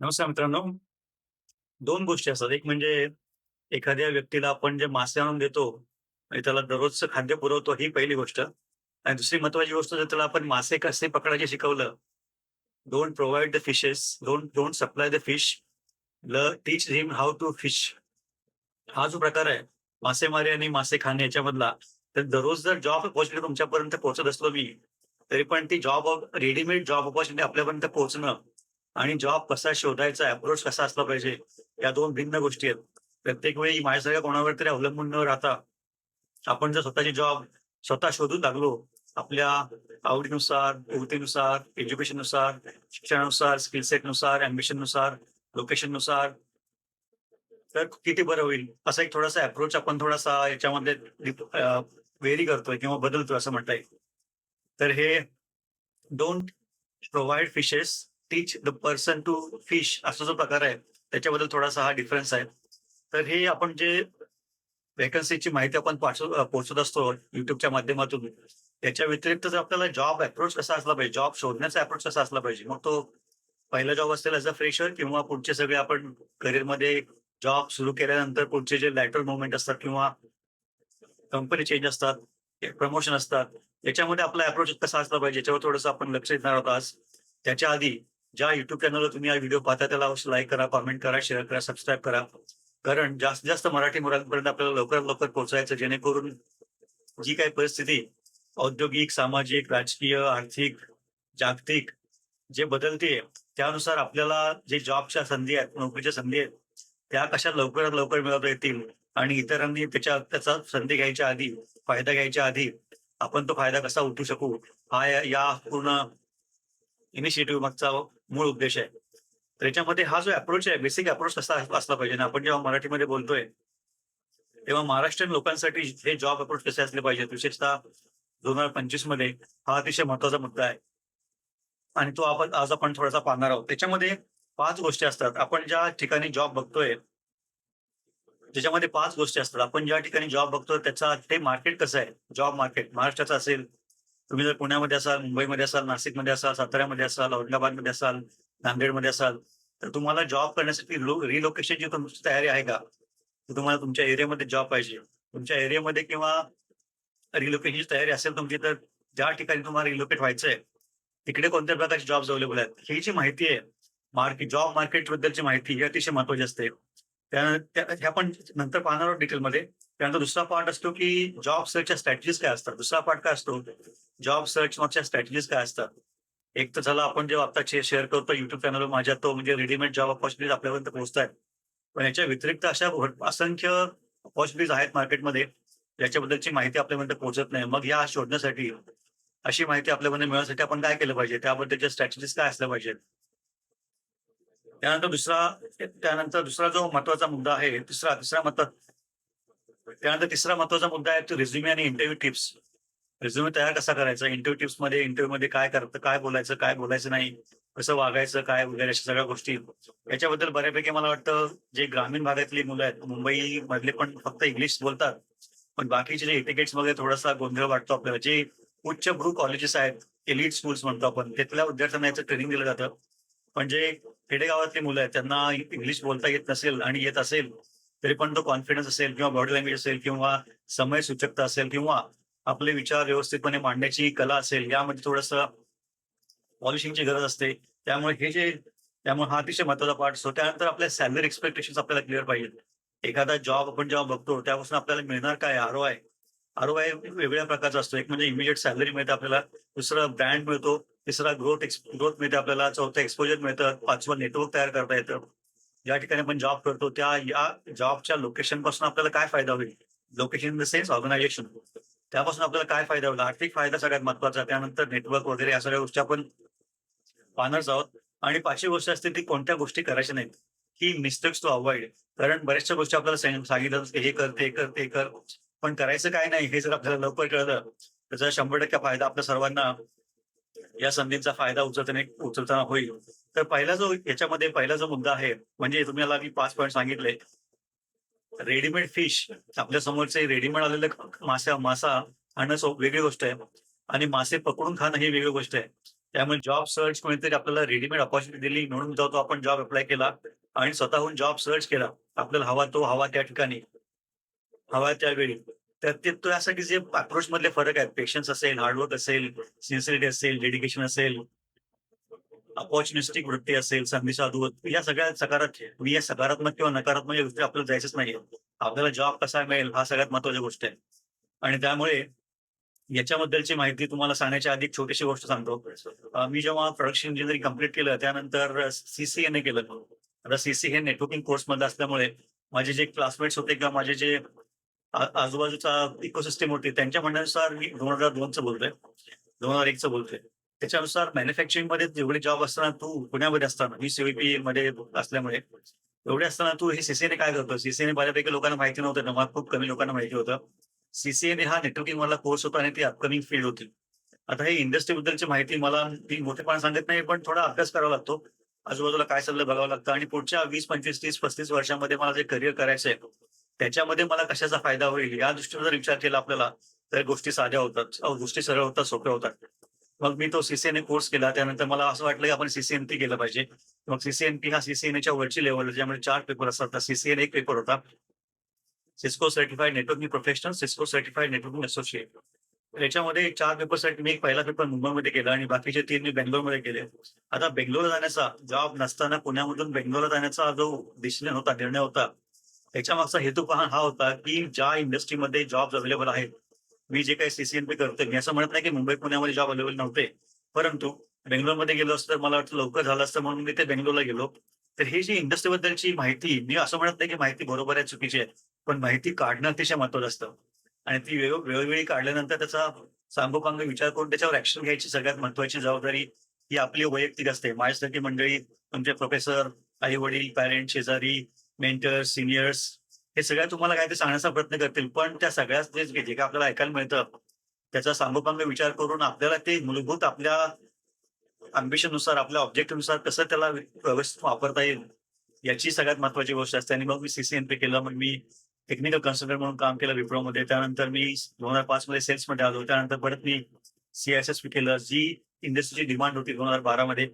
नमस्कार मित्रांनो. दोन गोष्टी असतात. एक म्हणजे एखाद्या व्यक्तीला आपण जे मासे आणून देतो आणि त्याला दररोजचं खाद्य पुरवतो ही पहिली गोष्ट. आणि दुसरी महत्वाची गोष्ट जर त्याला आपण मासे कसे पकडायचे शिकवलं. Don't provide the fishes, don't don't supply the fish, ल teach him how to fish. हा जो प्रकार आहे मासेमारी आणि मासे खाणे याच्यामधला, तर दररोज जर जॉब अपॉर्च्युनिटी तुमच्यापर्यंत पोहोचत असलो मी, तरी पण ती जॉब रेडीमेड जॉब अपॉर्च्युनिटी आपल्यापर्यंत पोहोचणं आणि जॉब कसा शोधायचा, अप्रोच कसा असला पाहिजे, या दोन भिन्न गोष्टी आहेत. प्रत्येक वेळी माझ्यासारख्या कोणावर तरी अवलंबून न राहता, आपण जर स्वतःची जॉब स्वतः शोधून लागलो, आपल्या आवडीनुसार, ओळखीनुसार, एज्युकेशननुसार, शिक्षणानुसार, स्किल सेटनुसार, अँबिशननुसार, लोकेशननुसार तर किती बरं होईल. असा एक थोडासा अप्रोच आपण थोडासा याच्यामध्ये व्हेरी करतोय किंवा बदलतोय असं म्हणता येईल. तर हे don't provide fishes, teach the person to fish असा जो प्रकार आहे, त्याच्याबद्दल थोडासा हा डिफरन्स आहे. तर हे आपण जे व्हॅकन्सीची माहिती आपण पोहोचत असतो युट्यूबच्या माध्यमातून, त्याच्या व्यतिरिक्त जर आपल्याला जॉब अप्रोच कसा असला पाहिजे, जॉब शोधण्याचा अप्रोच कसा असला पाहिजे. मग तो पहिला जॉब असेल ॲज अ फ्रेशर किंवा पुढचे सगळे आपण करिअरमध्ये जॉब सुरू केल्यानंतर पुढचे जे लॅटरल मूव्हमेंट असतात किंवा कंपनी चेंज असतात, प्रमोशन असतात. याच्यामध्ये आपला अप्रोच कसा असला पाहिजे याच्यावर थोडंसं आपण लक्ष देणार होता आज. त्याच्या आधी ज्या युट्यूब चॅनलवर तुम्ही हा व्हिडिओ पाहता त्याला अवश्य लाईक करा, कमेंट करा, शेअर करा, सबस्क्राईब करा. कारण जास्तीत जास्त मराठी मुलांपर्यंत आपल्याला लवकरात लवकर पोहोचायचं जेणेकरून जी काही परिस्थिती औद्योगिक, सामाजिक, राजकीय, आर्थिक, जागतिक जे बदलते त्यानुसार आपल्याला जे जॉबच्या संधी आहेत, नोकरीच्या संधी आहेत, त्या कशा लवकरात लवकर मिळवता येतील आणि इतरांनी त्याच्या त्याचा संधी घ्यायच्या आधी, फायदा घ्यायच्या आधी आपण तो फायदा कसा उठू शकू, हा या पूर्ण इनिशिएटिव्ह मागचा मूळ उद्देश आहे. तर याच्यामध्ये हा जो अप्रोच आहे, बेसिक अप्रोच कसा असला पाहिजे ना आपण जेव्हा मराठीमध्ये बोलतोय, तेव्हा महाराष्ट्रीयन लोकांसाठी हे जॉब अप्रोच कसे असले पाहिजेत, विशेषतः 2025 मध्ये हा अतिशय महत्त्वाचा मुद्दा आहे. आणि तो आपण आज आपण थोडासा पाहणार आहोत. त्याच्यामध्ये पाच गोष्टी असतात. आपण ज्या ठिकाणी जॉब बघतोय त्याच्यामध्ये पाच गोष्टी असतात. आपण ज्या ठिकाणी जॉब बघतोय त्याचा ते मार्केट कसं आहे, जॉब मार्केट महाराष्ट्राचं असेल, तुम्ही जर पुण्यामध्ये असाल, मुंबईमध्ये असाल, नाशिकमध्ये असाल, साताऱ्यामध्ये असाल, औरंगाबादमध्ये असाल, नांदेडमध्ये असाल, तर तुम्हाला जॉब करण्यासाठी रिलोकेशनची तुमची तयारी आहे का? तर तुम्हाला तुमच्या एरियामध्ये जॉब पाहिजे. तुमच्या एरियामध्ये किंवा रिलोकेशनची तयारी असेल तुमची, तर ज्या ठिकाणी तुम्हाला रिलोकेट व्हायचंय, तिकडे कोणत्या प्रकारचे जॉब्स अवेलेबल आहेत, ही जी माहिती आहे, मार्केट जॉब मार्केट बद्दलची माहिती ही अतिशय महत्वाची असते. त्या ह्या पण नंतर पाहणार आहोत डिटेलमध्ये. त्यानंतर दुसरा पार्ट असतो, की जॉब सर्चच्या स्ट्रॅटेजीज काय असतात. दुसरा पार्ट काय असतो, जॉब सर्च मागच्या स्ट्रॅटेजीज काय असतात. एक तर झालं आपण जेव्हा आता शेअर करतो युट्यूब चॅनलवर माझ्या तो म्हणजे रेडीमेड जॉब ऑपॉर्च्युनिटीज आपल्यापर्यंत पोहोचतायत. पण याच्या व्यतिरिक्त अशा असंख्य ऑपॉर्च्युनिटीज आहेत मार्केटमध्ये, याच्याबद्दलची माहिती आपल्यापर्यंत पोहोचत नाही. मग या शोधण्यासाठी, अशी माहिती आपल्यापर्यंत मिळवण्यासाठी आपण काय केलं पाहिजे, त्याबद्दलच्या स्ट्रॅटेजीज काय असल्या पाहिजेत. त्यानंतर दुसरा त्यानंतर दुसरा जो महत्त्वाचा मुद्दा आहे, तिसरा तिसरा महत्त्व त्यानंतर तिसरा महत्त्वाचा मुद्दा आहे तो रिझ्यूमे आणि इंटरव्ह्यू टिप्स. रिझ्युमे तयार कसा करायचा, इंटरव्ह्यू इंटरव्यू मध्ये काय करतं, काय बोलायचं, काय बोलायचं नाही, कसं वागायचं, काय वगैरे अशा सगळ्या गोष्टी. याच्याबद्दल बऱ्यापैकी मला वाटतं, जे ग्रामीण भागातली मुलं आहेत, मुंबई मधले पण फक्त इंग्लिश बोलतात. पण बाकीचे जे इटिकेट्स वगैरे थोडासा गोंधळ वाटतो आपल्याला. जे उच्च भ्रू कॉलेजेस आहेत, एलिट स्कूल्स म्हणतो आपण, तिथल्या विद्यार्थ्यांना याचं ट्रेनिंग दिलं जातं. पण जे खेडेगावातली मुलं आहेत, त्यांना इंग्लिश बोलता येत नसेल आणि येत असेल, तरी पण तो कॉन्फिडन्स असेल किंवा बॉडी लँग्वेज असेल किंवा समय सूचकता असेल किंवा आपले विचार व्यवस्थितपणे मांडण्याची कला असेल, यामध्ये थोडस पॉलिशिंगची गरज असते. त्यामुळे हे जे त्यामुळे हा अतिशय महत्त्वाचा पार्ट असतो. त्यानंतर आपल्या सॅलरी एक्सपेक्टेशन आपल्याला क्लिअर पाहिजेत. एखादा जॉब आपण जेव्हा बघतो, त्यापासून आपल्याला मिळणार काय आर-ओ-आय. आर-ओ-आय वेगवेगळ्या प्रकारचा असतो. एक म्हणजे इमिडिएट सॅलरी मिळते आपल्याला, दुसरा ब्रँड मिळतो, तिसरा ग्रोथ ग्रोथ मिळते आपल्याला, चौथा एक्सपोजर मिळतं, पाचवं नेटवर्क तयार करता येतं. ज्या ठिकाणी आपण जॉब करतो, त्या या जॉबच्या लोकेशनपासून आपल्याला काय फायदा होईल. Location in the sense organization. त्यापासून आपल्याला काय फायदा होईल. आर्थिक फायदा सगळ्यात महत्त्वाचा त्यानंतर नेटवर्क वगैरे या सगळ्या गोष्टी आपण पाहणारच आहोत. आणि पाचवी गोष्ट असते ती कोणत्या गोष्टी करायच्या नाहीत. ही मिस्टेक्स टू अवॉइड कारण बऱ्याचशा गोष्टी आपल्याला सांगितलं हे कर, ते कर, ते कर. पण करायचं काय नाही हे जर आपल्याला लवकर कळलं, त्याचा 100% फायदा आपल्या सर्वांना या संधीचा फायदा उचलताना उचलताना होईल. तर पहिला जो याच्यामध्ये पहिला जो मुद्दा आहे, म्हणजे तुम्हाला मी पाच पॉईंट सांगितले. रेडीमेड फिश आपल्या समोरचे रेडीमेड आलेलं मासा मासा खाणं वेगळी गोष्ट आहे. आणि मासे पकडून खाणं ही वेगळी गोष्ट आहे. त्यामुळे जॉब सर्च कोणीतरी आपल्याला रेडीमेड अपॉर्च्युनिटी दिली म्हणून जातो आपण जॉब अप्लाय केला आणि स्वतःहून जॉब सर्च केला. आपल्याला हवा तो हवा त्या ठिकाणी. हवा त्यावेळी तर ते तो यासाठी जे अप्रोच मधले फरक आहेत. पेशन्स असेल हार्डवर्क असेल सिन्सिरिटी असेल डेडिकेशन असेल अपॉर्च्युनिस्टिक वृत्ती असेल संधी साधू या सगळ्या सकारात्मक मी या सकारात्मक किंवा नकारात्मक या गोष्टी आपल्याला जायचंच नाही आपल्याला जॉब कसा मिळेल हा सगळ्यात महत्वाची गोष्ट आहे. आणि त्यामुळे याच्याबद्दलची माहिती तुम्हाला सांगण्याच्या आधी छोटीशी गोष्ट सांगतो. मी जेव्हा प्रोडक्शन इंजिनिअरिंग कंप्लीट केलं त्यानंतर सीसीएने केलं. आता सीसी हे नेटवर्किंग कोर्समध्ये असल्यामुळे माझे जे क्लासमेट्स होते किंवा माझे जे आजूबाजूचा इकोसिस्टम होती त्यांच्या म्हणण्यानुसार मी दोन हजार दोनचं बोलतोय. दोन हजार एकचं बोलतोय. त्याच्यानुसार मॅन्युफॅक्चरिंगमध्ये जेवढे जॉब असताना तू पुण्यामध्ये असताना मी सीव्हीपी मध्ये असल्यामुळे एवढे असताना तू हे सीसीएने काय करतो सीसीएने बऱ्यापैकी लोकांना माहिती नव्हतं ना मला खूप कमी लोकांना माहिती होतं. सीसीएने हा नेटवर्किंग मला कोर्स होता आणि ती अपकमिंग फील्ड होती. आता हे इंडस्ट्री बद्दलची माहिती मला मी मोठेपणा सांगत नाही पण थोडा अभ्यास करावा लागतो. आजूबाजूला काय चाललं बघावं लागतं. आणि पुढच्या वीस पंचवीस तीस पस्तीस वर्षामध्ये मला जे करिअर करायचं आहे त्याच्यामध्ये मला कशाचा फायदा होईल? या दृष्टीने जर विचार केला आपल्याला तर गोष्टी साध्या होतात. गोष्टी सरळ होतात सोप्या होतात. मग मी तो सीसीएनए कोर्स केला. त्यानंतर मला असं वाटलं की आपण सीसीएनपी केलं पाहिजे. मग सीसीएनपी हा सीसीएनएच्या वरची लेवल ज्यामध्ये चार पेपर असतात. सीसीएन एक पेपर होता. Cisco certified networking professional Cisco certified networking associate याच्यामध्ये चार पेपरसाठी मी एक पहिला पेपर मुंबईमध्ये केला आणि बाकीचे तीन मी बेंगलोरमध्ये केले. आता बेंगलोर जाण्याचा जॉब नसताना पुण्यामधून बेंगलोरला जाण्याचा जो डिसिजन होता निर्णय होता त्याच्या मागचा हेतू पहा हा होता की ज्या इंडस्ट्रीमध्ये जॉब अवेलेबल आहेत मी जे काही सीसीएनपी करतोय मी असं म्हणत नाही की मुंबई पुण्यामध्ये जॉब अवेलेबल नव्हते. परंतु बेंगलोरमध्ये गेलो असतं तर मला वाटतं लवकर झालं असतं म्हणून मी ते बेंगलोरला गेलो. तर हे जी इंडस्ट्री बद्दलची माहिती मी असं म्हणत नाही की माहिती बरोबर आहे चुकीची आहे पण माहिती काढणं अतिशय महत्वाचं असतं. आणि ती वेळोवेळी काढल्यानंतर त्याचा सांगोपांग विचार करून त्याच्यावर ऍक्शन घ्यायची सगळ्यात महत्वाची जबाबदारी ही आपली वैयक्तिक असते. माझ्यासाठी मंडळी तुमचे प्रोफेसर आई वडील पॅरेंट शेजारी मेंटर्स सिनियर्स हे सगळ्या तुम्हाला काय ते सांगण्याचा प्रयत्न करतील. पण त्या सगळ्याच जे जे काय आपल्याला ऐकायला मिळतं त्याचा सांगोपांग विचार करून आपल्याला ते मूलभूत आपल्या अम्बिशननुसार आपल्या ऑब्जेक्टिव्हनुसार कसं त्याला व्यवस्थित वापरता येईल याची सगळ्यात महत्वाची गोष्ट असते. आणि मग मी सीसीएनपी केलं मग मी टेक्निकल कन्सल्टंट म्हणून काम केलं विप्रोमध्ये. त्यानंतर मी दोन हजार पाच मध्ये सेल्समध्ये आलो. त्यानंतर परत मी सीआयएसएसपी केलं जी इंडस्ट्रीची डिमांड होती दोन हजार बारा मध्ये.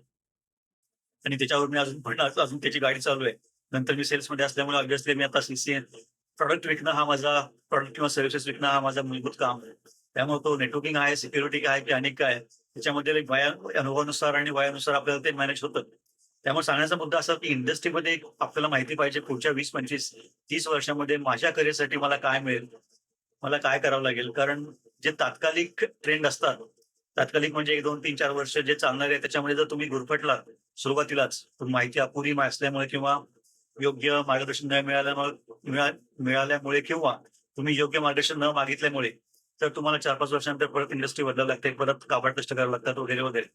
आणि त्याच्यावर मी अजून पण अजून त्याची गाडी चालू आहे. नंतर मी सेल्समध्ये असल्यामुळे ऑब्विसली मी आता सीसीएन प्रॉडक्ट विकणं हा माझा प्रॉडक्ट किंवा सर्व्हिसेस विकणं हा माझा मूलभूत काम आहे. त्यामुळे तो नेटवर्किंग आहे सिक्युरिटी आहे की अनेक काय त्याच्यामध्ये एक वया अनुभवानुसार आणि वयानुसार आपल्याला ते मॅनेज होतं. त्यामुळे सांगण्याचा मुद्दा असा की इंडस्ट्रीमध्ये आपल्याला माहिती पाहिजे पुढच्या वीस पंचवीस तीस वर्षामध्ये माझ्या करिअरसाठी मला काय मिळेल? मला काय करावं लागेल? कारण जे तात्कालिक ट्रेंड असतात तात्कालिक म्हणजे एक दोन तीन चार वर्ष जे चालणार आहे त्याच्यामध्ये जर तुम्ही गुरफटला सुरुवातीलाच माहिती अपुरी असल्यामुळे किंवा योग्य मार्गदर्शन न मिळाल्यामुळे मिळाल्यामुळे किंवा तुम्ही योग्य मार्गदर्शन न मागितल्यामुळे तर तुम्हाला चार पाच वर्षानंतर परत इंडस्ट्री बदलायला लागते परत काबाड कष्ट करावं लागतात वगैरे वगैरे.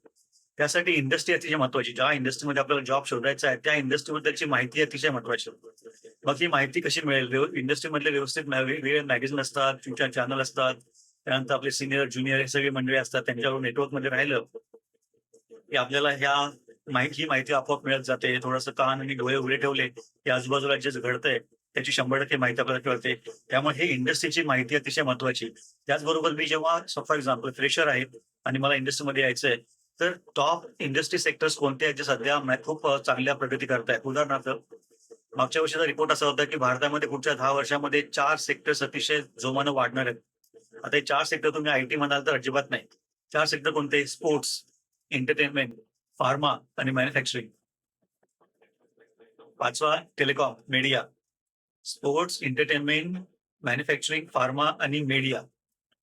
त्यासाठी इंडस्ट्री अतिशय महत्वाची ज्या इंडस्ट्रीमध्ये आपल्याला जॉब शोधायचा आहे त्या इंडस्ट्रीबद्दलची माहिती अतिशय महत्वाची मग ही माहिती कशी मिळेल? इंडस्ट्रीमधले व्यवस्थित वेगवेगळे मॅगझिन असतात ट्विटर चॅनल असतात त्यानंतर आपले सिनियर ज्युनियर हे सगळे मंडळी असतात त्यांच्यावर नेटवर्कमध्ये राहिलं की आपल्याला ह्या माहिती ही माहिती आपोआप मिळत जाते. थोडंसं कान आणि डोळे उघडे ठेवले की आजूबाजूला जे घडतंय त्याची शंभर टक्के माहिती आपल्याला कळते. त्यामुळे हे इंडस्ट्रीची माहिती अतिशय महत्वाची त्याचबरोबर मी जेव्हा फॉर एक्झाम्पल फ्रेशर आहे आणि मला इंडस्ट्रीमध्ये यायचंय तर टॉप इंडस्ट्री सेक्टर्स कोणते आहेत जे सध्या खूप चांगल्या प्रगती करतायत? उदाहरणार्थ मागच्या वर्षीचा रिपोर्ट असा होता की भारतामध्ये पुढच्या दहा वर्षामध्ये चार सेक्टर्स अतिशय जोमानं वाढणार आहेत. आता हे चार सेक्टर तुम्ही आयटी म्हणाल तर अजिबात नाही. चार सेक्टर कोणते? स्पोर्ट्स एंटरटेनमेंट फार्मा आणि मॅन्युफॅक्चरिंग. पाचवा telecom media. Sports entertainment manufacturing pharma आणि मीडिया.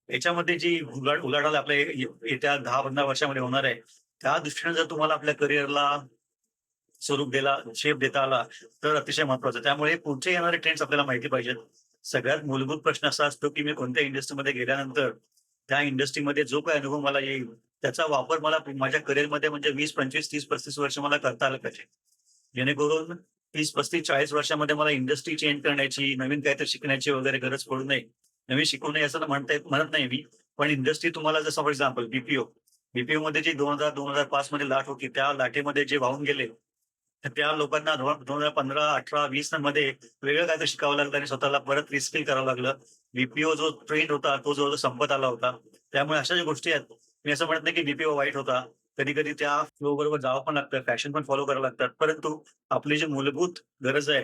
याच्यामध्ये जी उलाढ उलाढाल आपल्या येत्या दहा पंधरा वर्षामध्ये होणार आहे त्या दृष्टीने जर तुम्हाला आपल्या करिअरला स्वरूप दिला शेप देता आला तर अतिशय महत्वाचं त्यामुळे पुढचे येणारे ट्रेंड्स आपल्याला माहिती पाहिजेत. सगळ्यात मूलभूत प्रश्न असा असतो की मी कोणत्या इंडस्ट्रीमध्ये गेल्यानंतर त्या इंडस्ट्रीमध्ये जो काही अनुभव मला येईल त्याचा वापर मला माझ्या करिअरमध्ये म्हणजे वीस पंचवीस तीस पस्तीस वर्ष मला करता आलं पाहिजे. जेणेकरून तीस पस्तीस चाळीस वर्षामध्ये मला इंडस्ट्री चेंज करण्याची नवीन काहीतरी शिकण्याची वगैरे गरज पडू नये. नवीन शिकू नये असं म्हणता येत म्हणत नाही मी. पण इंडस्ट्री तुम्हाला जसं फॉर एक्झाम्पल बीपीओ बीपीओ मध्ये जी दोन हजार दोन हजार पाच मध्ये लाट होती त्या लाटेमध्ये जे वाहून गेले त्या लोकांना दोन दोन हजार पंधरा अठरा वीसमध्ये वेगळं काहीतरी शिकावं लागलं आणि स्वतःला परत रिस्किल करावं लागलं. बीपीओ जो ट्रेंड होता तो जो संपत आला होता. त्यामुळे अशा ज्या गोष्टी आहेत मी असं म्हणत नाही की बीपीओ वाईट होता कधी-कधी त्या फ्लो बरोबर जावं पण लागतं, फॅशन पण फॉलो करावं लागतात. परंतु आपली जी मूलभूत गरज आहे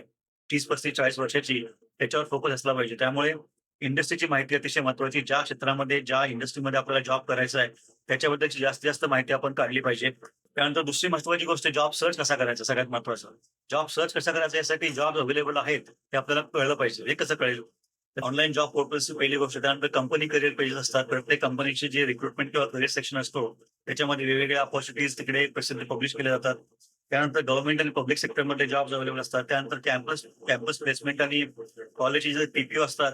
30, 35, 40 वर्षाची त्याच्यावर फोकस असला पाहिजे. त्यामुळे इंडस्ट्रीची माहिती अतिशय महत्वाची ज्या क्षेत्रामध्ये, ज्या इंडस्ट्रीमध्ये आपल्याला जॉब करायचा आहे, त्याच्याबद्दलची जास्तीत जास्त माहिती आपण काढली पाहिजे. त्यानंतर दुसरी महत्वाची गोष्ट जॉब सर्च कसा करायचा सगळ्यात महत्वाचं जॉब सर्च कसा करायचा यासाठी जॉब अवेलेबल आहेत हे आपल्याला कळलं पाहिजे. हे कसं कळेल? ऑनलाईन जॉब पोर्टल्सची पहिली गोष्ट. त्यानंतर कंपनी करिअर पेजेस असतात. प्रत्येक कंपनीचे जे रिक्रुटमेंट किंवा करिअर सेक्शन असतो, त्याच्यामध्ये वेगवेगळ्या अपॉर्च्युनिटीज तिकडे प्रसिद्ध पब्लिश केल्या जातात. त्यानंतर गव्हर्नमेंट आणि पब्लिक सेक्टरमध्ये जॉब्स अवेलेबल असतात. त्यानंतर कॅम्पस कॅम्पस प्लेसमेंट आणि कॉलेजचे जे टीपीओ असतात,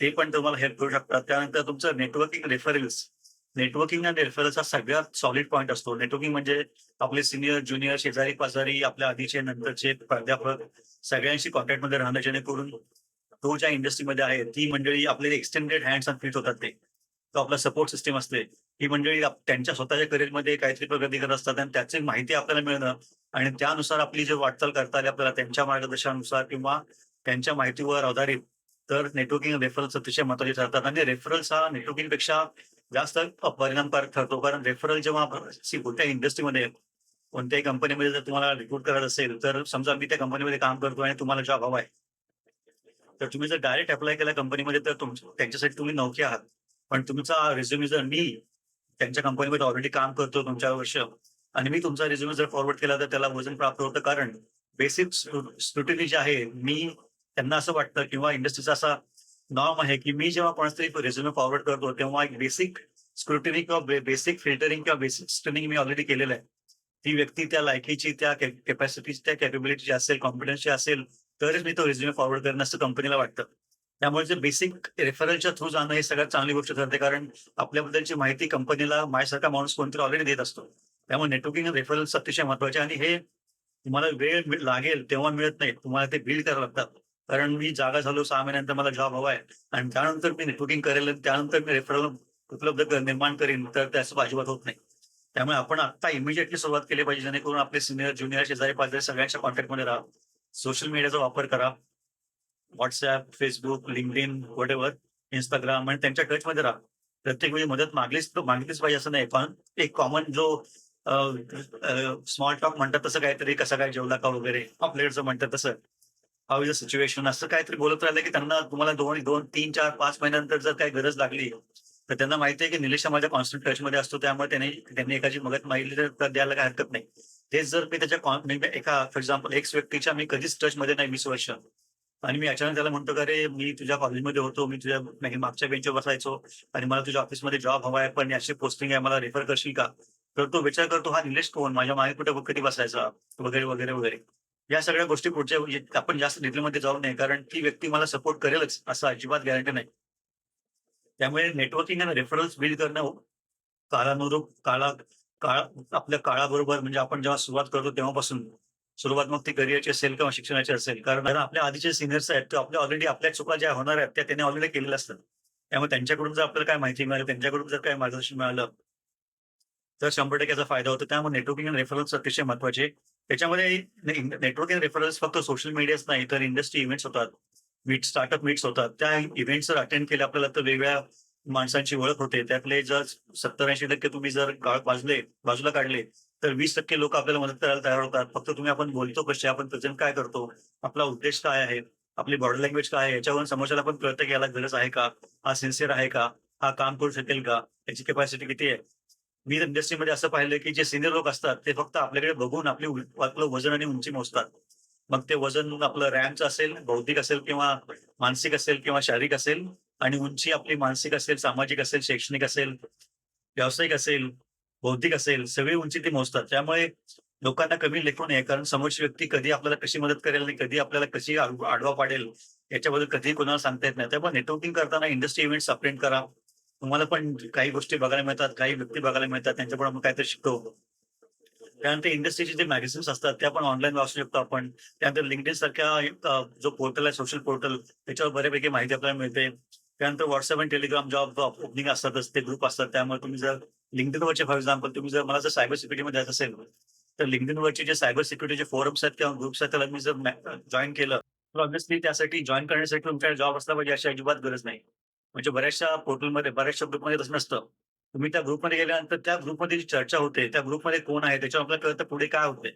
ते पण तुम्हाला हेल्प करू शकतात. त्यानंतर तुमचं नेटवर्किंग रेफरल्स. नेटवर्किंग आणि रेफरल्स हा सगळ्यात सॉलिड पॉईंट असतो. नेटवर्किंग म्हणजे आपले सिनियर ज्युनियर, शेजारी-पाजारी, आपल्या आधीचे, नंतरचे प्राध्यापक सगळ्यांशी कॉन्टॅक्टमध्ये राहणं जेणेकरून तो ज्या इंडस्ट्रीमध्ये आहे, ती मंडळी आपले एक्सटेंडेड हँड्स अँड फिट होतात ते. तो आपला सपोर्ट सिस्टम असते. ही मंडळी त्यांच्या स्वतःच्या करिअरमध्ये काहीतरी प्रगती करत असतात आणि त्याची माहिती आपल्याला मिळणं आणि त्यानुसार आपली जे वाटचाल करता आली आपल्याला त्यांच्या मार्गदर्शनानुसार किंवा त्यांच्या माहितीवर आधारित तर नेटवर्किंग रेफरल्स अतिशय महत्त्वाचे ठरतात आणि रेफरल्स हा नेटवर्किंगपेक्षा जास्त परिणामकारक ठरतो. कारण रेफरल जेव्हा कोणत्याही इंडस्ट्रीमध्ये कोणत्याही कंपनीमध्ये जर तुम्हाला रिक्रूट करायचं असेल, तर समजा मी त्या कंपनीमध्ये काम करतो आणि तुम्हाला जॉब हवा आहे. तर तुम्ही जर डायरेक्ट अप्लाय केला कंपनीमध्ये तर त्यांच्यासाठी तुम्ही नौके आहात. पण तुमचा रिझ्यूम जर मी त्यांच्या कंपनीमध्ये ऑलरेडी काम करतो 2-4 वर्ष आणि मी तुमचा रिझ्यूम जर फॉरवर्ड केला तर त्याला वजन प्राप्त होतं. कारण बेसिक स्क्रुटिनी जी आहे, मी त्यांना असं वाटतं किंवा इंडस्ट्रीचा असा नॉर्म आहे, की मी जेव्हा कोणाचा रिझ्युम फॉरवर्ड करतो, तेव्हा एक बेसिक स्क्रुटिनी किंवा बेसिक फिल्टरिंग किंवा बेसिक स्क्रिनिंग मी ऑलरेडी केलेलं आहे. ती व्यक्ती त्या लायकीची, त्या कॅपॅसिटीची, त्या कॅपेबिलिटीची असेल, कॉन्फिडन्सची असेल, तरच मी तो रिझ्युमे फॉरवर्ड करेन असं कंपनीला वाटतं. त्यामुळे जे बेसिक रेफरलच्या थ्रू जाणं हे सगळ्यात चांगली गोष्ट ठरते. कारण आपल्याबद्दलची माहिती कंपनीला माझ्यासारखा माणूस कोणतरी ऑलरेडी देत असतो. त्यामुळे नेटवर्किंग रेफरल अतिशय महत्त्वाचे आणि हे तुम्हाला वेळ लागेल तेव्हा मिळत नाही. तुम्हाला ते बिल्ड करावं लागतात. कारण मी जागा झालो सहा महिन्यानंतर मला जॉब हवा आहे आणि त्यानंतर मी नेटवर्किंग करेल आणि त्यानंतर मी रेफरल उपलब्ध निर्माण करीन, तर त्याचं अजिबात होत नाही. त्यामुळे आपण आता इमिडिएटली सुरुवात केली पाहिजे जेणेकरून आपले सिनियर ज्युनियर, शेजारी-पाजारी सगळ्यांच्या कॉन्टॅक्टमध्ये राहा. सोशल मीडियाचा वापर करा. WhatsApp, Facebook, LinkedIn, whatever, Instagram आणि त्यांच्या टचमध्ये राहा. प्रत्येक वेळी मदत मागलीच मागितलीच पाहिजे असं नाही. पण एक कॉमन जो स्मॉल टॉक म्हणतात तसं काहीतरी कसं काय जेवला का वगैरे आपल्याकडचं म्हणतात तसं. हाऊ इज अ सिच्युएशन असं काहीतरी बोलत राहिलं की त्यांना तुम्हाला 2, 2, 3, 4, 5 महिन्यानंतर जर काही गरज लागली, तर त्यांना माहिती आहे की निलेश माझ्या कॉन्स्टंट टचमध्ये असतो. त्यामुळे त्यांनी त्यांनी एखादी मदत मागितली तर द्यायला काही हरकत नाही. तेच जर मी त्याच्या एका फॉर एक्झाम्पल एक्स व्यक्तीच्या मी कधीच टचमध्ये नाही वीस वर्ष आणि मी अचानक त्याला म्हणतो, का "अरे, मी तुझ्या कॉलेजमध्ये होतो, मी तुझ्या मागच्या बेंचवर बसायचो आणि मला तुझ्या ऑफिसमध्ये जॉब हवा आहे, पण अशी पोस्टिंग आहे, मला रेफर करशील का?" तर तो विचार करतो, "हा निलेश कोण? माझ्या मागे कुठे कधी बसायचा?" वगैरे, वगैरे, वगैरे. या सगळ्या गोष्टी पुढच्या म्हणजे आपण जास्त डिटेलमध्ये जाऊ नये. कारण ती व्यक्ती मला सपोर्ट करेलच असं अजिबात गॅरंटी नाही. त्यामुळे नेटवर्किंग आणि रेफरन्स बिल्ड करणं हो. काळानुरूप काळा काळा आपल्या काळाबरोबर म्हणजे आपण जेव्हा सुरुवात करतो तेव्हापासून सुरुवात मग ती करिअरची असेल किंवा शिक्षणाची असेल. कारण आपल्या आधीचे सिनियर्स आहेत, ते आपल्या ऑलरेडी आपल्या चुका ज्या होणार आहेत, त्या त्यांनी ऑलरेडी केलेल्या असतात. त्यामुळे त्यांच्याकडून जर आपल्याला काय माहिती मिळाली, त्यांच्याकडून जर काय मार्गदर्शन मिळालं, तर शंभर टक्क्याचा फायदा होतो. त्यामुळे नेटवर्किंग आणि रेफरन्स अतिशय महत्त्वाचे त्याच्यामध्ये नेटवर्किंग रेफरन्स फक्त सोशल मीडियाच नाही, तर इंडस्ट्री इव्हेंट्स होतात. मीट स्टार्टअप मीट्स होतात. त्या इव्हेंट्स जर अटेंड केले आपल्याला तर वेगवेगळ्या माणसांची ओळख होते. त्यातले जर 70-80% तुम्ही जर गाळ वाजले बाजूला काढले, तर वीस टक्के लोक आपल्याला मदत करायला तयार होतात. फक्त तुम्ही आपण बोलतो कसे, आपण प्रेझेंट काय करतो, आपला उद्देश काय आहे, आपली बॉडी लँग्वेज काय आहे, याच्यावरून समोरच्याला पण प्रयत्न घ्यायला गरज आहे का? हा सिन्सिअर आहे का? हा काम करू शकेल का? याची कॅपॅसिटी किती आहे? मी इंडस्ट्रीमध्ये असं पाहिलं की जे सिनियर लोक असतात, ते फक्त आपल्याकडे बघून आपली आपलं वजन आणि उंची मोजतात. मग ते वजन आपलं रॅमचं असेल, बौद्धिक असेल किंवा मानसिक असेल किंवा शारीरिक असेल आणि उंची आपली मानसिक असेल, सामाजिक असेल, शैक्षणिक असेल, व्यावसायिक असेल, बौद्धिक असेल, सगळी उंची ती मोजतात. त्यामुळे लोकांना कमी लेखू नये. कारण समोरची व्यक्ती कधी आपल्याला कशी मदत करेल आणि कधी आपल्याला कशी आडवा पाडेल, याच्याबद्दल कधीही कोणाला सांगता येत नाही. त्यामुळे नेटवर्किंग करताना इंडस्ट्री इव्हेंट्स अटेंड करा. तुम्हाला पण काही गोष्टी बघायला मिळतात, काही व्यक्ती बघायला मिळतात, त्यांच्याकडून आपण काहीतरी शिकतो. त्यानंतर इंडस्ट्रीचे जे मॅगझिन्स असतात, ते आपण ऑनलाईन वाचू शकतो आपण. त्यानंतर लिंकडिन सारख्या जो पोर्टल आहे, सोशल पोर्टल, त्याच्यावर बऱ्यापैकी माहिती आपल्याला मिळते. त्यानंतर व्हॉट्सअप आणि टेलिग्राम जॉब ओपनिंग असतातच, ते ग्रुप असतात. त्यामुळे तुम्ही जर LinkedInवरचे फॉर एक्झाम्पल तुम्ही जर मला जर सायबर सिक्युरिटीमध्ये जायचं असेल, तर LinkedInवरचे जे सायबर सिक्युरिटीचे फोरम्स आहेत किंवा ग्रुप्स आहेत, त्याला मी जर जॉईन केलं, तर ऑब्व्हियसली त्यासाठी जॉईन करण्यासाठी तुमच्याकडे जॉब असला पाहिजे अशी अजिबात गरज नाही. म्हणजे बऱ्याचशा पोर्टलमध्ये, बऱ्याचशा ग्रुपमध्ये तसं नसतं. तुम्ही त्या ग्रुपमध्ये गेल्यानंतर त्या ग्रुपमध्ये जी चर्चा होते, त्या ग्रुपमध्ये कोण आहे त्याच्यावर आपल्याला कळतं पुढे काय होते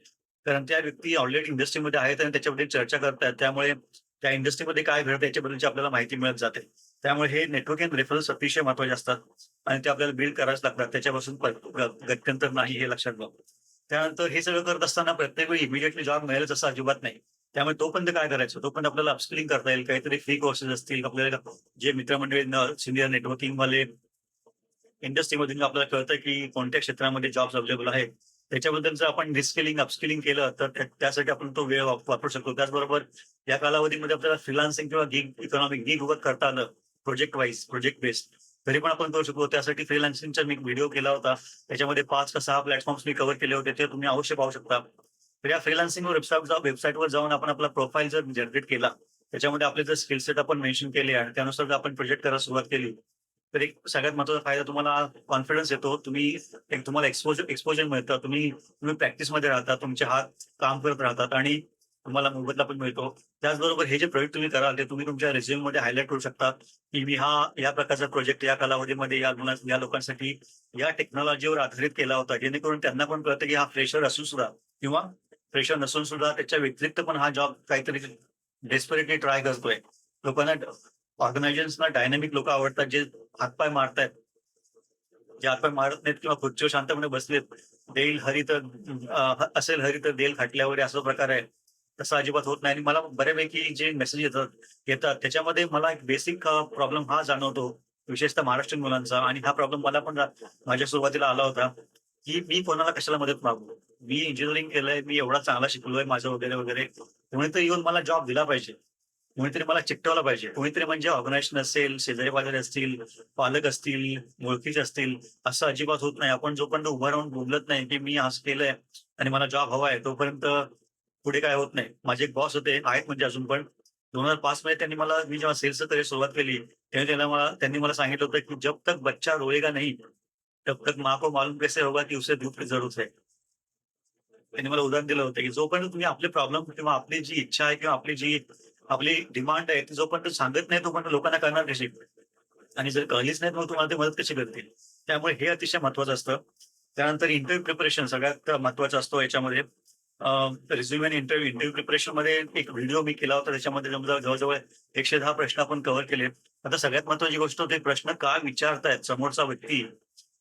कारण त्या व्यक्ती ऑलरेडी इंडस्ट्रीमध्ये आहेत आणि त्याच्याबद्दल चर्चा करतात त्यामुळे त्या इंडस्ट्रीमध्ये काय घडतं याच्याबद्दलची आपल्याला माहिती मिळत जाते. त्यामुळे हे नेटवर्क अँड रेफरन्स अतिशय महत्त्वाचे असतात आणि ते आपल्याला बिल्ड करावेच लागतात. त्याच्यापासून गत्यंतर नाही हे लक्षात घ्या. त्यानंतर हे सगळं करत असताना प्रत्येक वेळी इमिडिएटली जॉब मिळेलच असं अजिबात नाही. त्यामुळे तोपर्यंत काय करायचं? तोपर्यंत आपल्याला अपस्किलिंग करता येईल. काहीतरी फ्री कोर्सेस असतील. आपल्याला जे मित्रमंडळी सिनियर नेटवर्किंग वाले इंडस्ट्रीमधून आपल्याला कळतं की कोणत्या क्षेत्रामध्ये जॉब्स अवेलेबल आहेत. त्याच्याबद्दल जर आपण रिस्किलिंग, अपस्किलिंग केलं तर त्यासाठी आपण तो वेळ वापरू शकतो. त्याचबरोबर या कालावधीमध्ये आपल्याला फ्रीलान्सिंग किंवा गिग इकॉनॉमिक गिग वर्क करता आलं प्रोजेक्ट वाईज, प्रोजेक्ट बेस्ड तरी पण आपण करू शकतो. त्यासाठी फ्रीलान्सिंगचा मी व्हिडिओ केला होता. त्याच्यामध्ये पाच का सहा प्लॅटफॉर्म्स मी कव्हर केले होते. ते तुम्ही अवश्य पाहू शकता. तर या फ्रीलान्सिंग वेबसाईट वेबसाईटवर जाऊन आपण आपला प्रोफाइल जर जनरेट केला, त्याच्यामध्ये आपले जर स्किल सेट आपण मेन्शन केले आणि त्यानुसार जर आपण प्रोजेक्ट करायला सुरुवात केली, तर एक सगळ्यात महत्त्वाचा फायदा तुम्हाला कॉन्फिडन्स येतो. तुम्ही एक तुम्हाला एक्सपोजर एक्सपोजर मिळतं. तुम्ही तुम्ही प्रॅक्टिसमध्ये राहता. तुमचे हात काम करत राहतात आणि तुम्हाला मोबदला पण मिळतो. त्याचबरोबर हे जे प्रोजेक्ट तुम्ही कराल ते तुम्ही तुमच्या रिझ्यूममध्ये हायलाइट करू शकता, की मी हा या प्रकारचा प्रोजेक्ट या कालावधीमध्ये या या लोकांसाठी या टेक्नॉलॉजीवर आधारित केला होता. जेणेकरून त्यांना पण कळतं की हा फ्रेशर असून सुद्धा किंवा फ्रेशर नसून सुद्धा त्याच्या व्यतिरिक्त पण हा जॉब काहीतरी डेस्परेटली ट्राय करतोय. लोकांना ऑर्गनायझेशनला डायनामिक लोक आवडतात जे हातपाय मारतायत. जे हातपाय मारत नाहीत किंवा खुर्चीवर शांतपणे बसलेत. देईल हरी तर असेल हरी तर देईल खाटल्यावर असा प्रकार आहे. तसं अजिबात होत नाही आणि मला बऱ्यापैकी जे मेसेज येतात येतात त्याच्यामध्ये मला एक बेसिक प्रॉब्लेम हा जाणवतो. विशेषतः महाराष्ट्रीयन मुलांचा आणि हा प्रॉब्लेम मला पण माझ्या सुरुवातीला आला होता, की मी कोणाला कशाला मदत मागू? मी इंजिनिअरिंग केलंय, मी एवढा चांगला शिकलोय माझं वगैरे, वगैरे. कोणीतरी येऊन मला जॉब दिला पाहिजे. कोणीतरी मला चिकटवला पाहिजे. कोणीतरी म्हणजे ऑर्गनायझेशन असेल, शेजारी-पाजारी असतील, पालक असतील, ओळखीचे असतील, असं अजिबात होत नाही. आपण जोपर्यंत उभं राहून बोलत नाही, की मी असं केलंय आणि मला जॉब हवा आहे, तोपर्यंत पुढे काय होत नाही. माझे एक बॉस होते, आहेत म्हणजे अजून पण. 2005 मध्ये त्यांनी मला मी जेव्हा सेल्स करियर सुरुवात केली, तेव्हा त्यांना मला त्यांनी मला सांगितलं होतं, की "जब तक बच्चा रोएगा नाही तब तक माँ को मालूम कैसे होगा की उसे दूध की जरूरत है." त्यांनी मला उदाहरण दिलं होतं, की जोपर्यंत तुम्ही आपले प्रॉब्लेम किंवा आपली जी इच्छा आहे किंवा आपली जी आपली डिमांड आहे, ती जोपर्यंत सांगत नाही, तोपर्यंत लोकांना करणार कशी? आणि जर कळलीच नाही, मग तुम्हाला ते मदत कशी करतील? त्यामुळे हे अतिशय महत्त्वाचं असतं. त्यानंतर इंटरव्ह्यू प्रिपरेशन सगळ्यात महत्त्वाचा असतो याच्यामध्ये. रिझ्युम अँड इंटरव्ह्यू इंटरव्ह्यू प्रिपरेशनमध्ये एक व्हिडिओ मी केला होता. त्याच्यामध्ये जवळ जवळ 110 प्रश्न आपण कव्हर केले. आता सगळ्यात महत्त्वाची गोष्ट ते प्रश्न का विचारतायत समोरचा व्यक्ती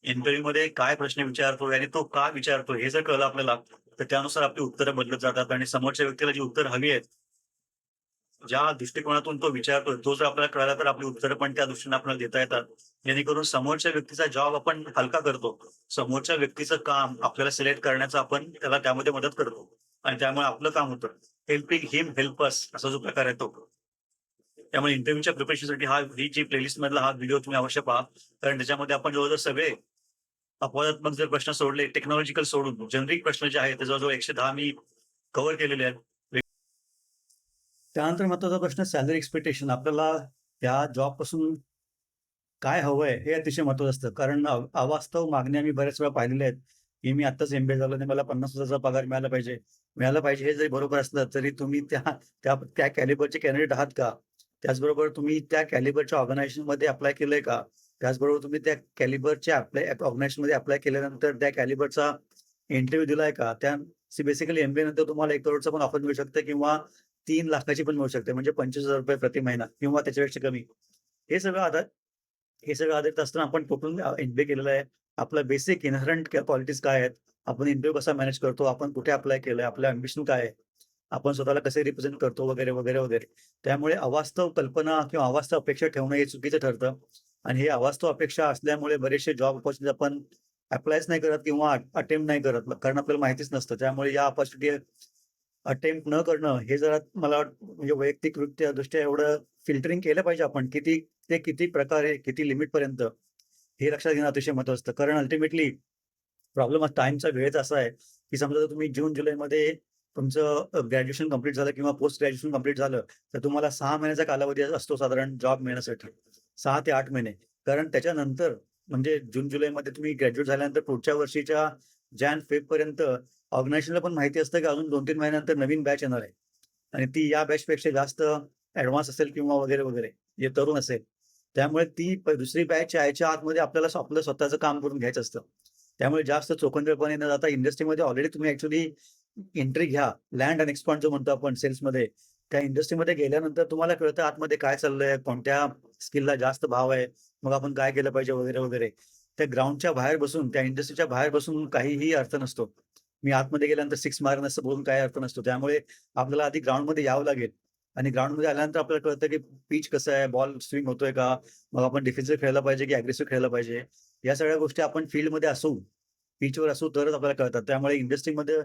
इंटरव्ह्यूमध्ये काय प्रश्न विचारतो आणि तो का विचारतो हे जर कळलं आपल्याला, तर त्यानुसार आपली उत्तरं बदलत जातात आणि समोरच्या व्यक्तीला जी उत्तर हवी आहेत, ज्या दृष्टिकोनातून तो विचारतो तो जर आपल्याला कळला तर आपली उत्तरं पण त्या दृष्टीने आपल्याला देता येतात. जेणेकरून समोरच्या व्यक्तीचा जॉब आपण हलका करतो. समोरच्या व्यक्तीचं काम आपल्याला सिलेक्ट करण्याचं आपण त्याला त्यामध्ये मदत करतो आणि त्यामुळे आपलं काम होतं. हेल्पिंग हिम हेल्प अस असा जो प्रकार आहे तो. त्यामुळे इंटरव्ह्यूच्या प्रिपरेशनसाठी हा ही जी प्लेलिस्ट मधला हा व्हिडिओ तुम्ही अवश्य पहा. कारण त्याच्यामध्ये आपण जवळजवळ सगळे अपवादात्मक जर प्रश्न सोडले, टेक्नॉलॉजिकल सोडून जनरिक प्रश्न जे आहेत, त्याचा जवळ एकशे दहा मी कव्हर केलेले आहेत. त्यानंतर महत्त्वाचा प्रश्न सॅलरी एक्सपेक्टेशन आपल्याला त्या जॉबपासून काय हवंय हे अतिशय महत्वाचं असतं. कारण अवास्तव मागण्या मी बऱ्याच वेळा पाहिलेल्या आहेत, की मी आत्ताच एमबीए झालो आणि मला 50,000चा पगार मिळाला पाहिजे. मिळाला पाहिजे हे जरी बरोबर असलं, तरी तुम्ही त्या त्या त्या कॅलिबरचे कॅन्डिडेट आहात का? त्याचबरोबर तुम्ही त्या कॅलिबरच्या ऑर्गनायझेशनमध्ये अप्लाय केलंय का? त्याचबरोबर तुम्ही त्या कॅलिबरच्या अप्लाय ऑर्गनायझेशनमध्ये अप्लाय केल्यानंतर त्या कॅलिबरचा इंटरव्ह्यू दिलाय का? त्या बेसिकली एमबीए नंतर तुम्हाला एक करोडचं पण ऑफर मिळू शकतं किंवा तीन लाखाची पण मिळू शकते. म्हणजे ₹25,000 प्रति महिना किंवा त्याच्यापेक्षा कमी. हे सगळं आधार हे सगळं आधारित असताना आपण कुठून एनबी केलेलं आहे. आपलं बेसिक इनहरंट क्वालिटीज काय आहेत? आपण इंटरव्ह्यू कसा मॅनेज करतो? आपण कुठे अप्लाय केलंय? आपलं अम्बिशन काय आहे? आपण स्वतःला कसे रिप्रेझेंट करतो? वगैरे, वगैरे, वगैरे. त्यामुळे अवास्तव कल्पना किंवा अवास्तव अपेक्षा ठेवणं हे चुकीचं ठरतं आणि हे अवास्तव अपेक्षा असल्यामुळे बरेचसे जॉब अपॉर्च्युनिटीज आपण अप्लायच नाही करत किंवा अटेम्प्ट नाही करत. कारण आपल्याला माहितीच नसतं. त्यामुळे या अपॉर्च्युनिटी अटेम्प्ट न करणं हे जरा मला म्हणजे वैयक्तिकरित्या दृष्ट्या एवढं फिल्टरिंग केलं पाहिजे आपण. किती ते किती प्रकारे, किती लिमिटपर्यंत हे लक्षात घेणं अतिशय महत्त्वाचं असतं. कारण अल्टिमेटली प्रॉब्लेम टाईमचा वेळेचा असा आहे, की समजा जर तुम्ही जून-जुलैमध्ये तुमचं ग्रॅज्युएशन कंप्लीट झालं किंवा पोस्ट ग्रॅज्युएशन कंप्लीट झालं, तर तुम्हाला सहा महिन्याचा कालावधी असतो साधारण जॉब मिळण्यासाठी. सहा ते आठ महिने. कारण त्याच्यानंतर म्हणजे जून-जुलैमध्ये तुम्ही ग्रॅज्युएट झाल्यानंतर पुढच्या वर्षीच्या जॅन फेब पर्यंत ऑर्गनायझेशनला पण माहिती असतं, की अजून 2-3 महिन्यानंतर नवीन बॅच येणार आहे आणि ती या बॅचपेक्षा जास्त ऍडव्हान्स असेल किंवा वगैरे, वगैरे जे तरुण असेल. त्यामुळे ती दुसरी बॅच यायच्या आतमध्ये आपल्याला आपलं स्वतःचं काम करून घ्यायचं असतं. त्यामुळे जास्त चोखंदळपणे न जाता इंडस्ट्रीमध्ये ऑलरेडी तुम्ही ऍक्च्युली एंट्री घ्या. लँड अँड एक्सपांड जो म्हणतो आपण सेल्समध्ये. त्या इंडस्ट्रीमध्ये गेल्यानंतर तुम्हाला कळतं आतमध्ये काय चाललंय, कोणत्या स्किलला जास्त भाव आहे, मग आपण काय केलं पाहिजे वगैरे, वगैरे. त्या ग्राउंडच्या बाहेर बसून, त्या इंडस्ट्रीच्या बाहेर बसून काहीही अर्थ नसतो. मी आतमध्ये गेल्यानंतर सिक्स मारेन असं बोलून काही अर्थ नसतो. त्यामुळे आपल्याला आधी ग्राउंडमध्ये यावं लागेल आणि ग्राउंडमध्ये आल्यानंतर आपल्याला कळतं की पिच कसं आहे, बॉल स्विंग होतोय का? मग आपण डिफेन्सिव्ह खेळलं पाहिजे की अग्रेसिव्ह खेळलं पाहिजे. या सगळ्या गोष्टी आपण फील्डमध्ये असू, पिचवर असू तरच आपल्याला कळतात. त्यामुळे इंडस्ट्रीमध्ये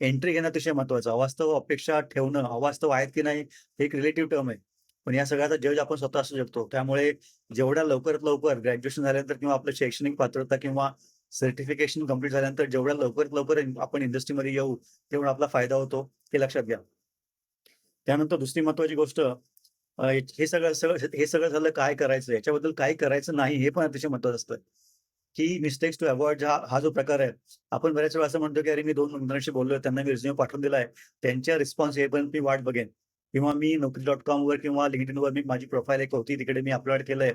एंट्री घेणं अतिशय महत्वाचं अवास्तव अपेक्षा ठेवणं, अवास्तव आहेत की नाही हे एक रिलेटिव्ह टर्म आहे. पण या सगळ्याचा जज आपण स्वतः असू शकतो. त्यामुळे जेवढ्या लवकरात लवकर ग्रॅज्युएशन झाल्यानंतर किंवा आपलं शैक्षणिक पात्रता किंवा सर्टिफिकेशन कंप्लीट झाल्यानंतर जेवढ्या लवकरात लवकर आपण इंडस्ट्रीमध्ये येऊ, तेवढा आपला फायदा होतो, हे लक्षात घ्या. त्यानंतर दुसरी महत्वाची गोष्ट हे सगळं सगळं हे सगळं झालं काय करायचं, याच्याबद्दल काही करायचं नाही, हे पण अतिशय महत्वाचं असतं. की मिस्टेक्स टू अवॉइड हा हा जो प्रकार आहे, आपण बऱ्याच वेळा असं म्हणतो की अरे मी दोन मंत्र्यांशी बोललो त्यांना मी रिझ्यूम पाठवून दिलाय. त्यांच्या रिस्पॉन्स येईपर्यंत मी वाट बघेन किंवा मी नोकरी डॉट कॉम वर किंवा LinkedInवर मी माझी प्रोफाइल एक होती, तिकडे मी अपलोड केलंय,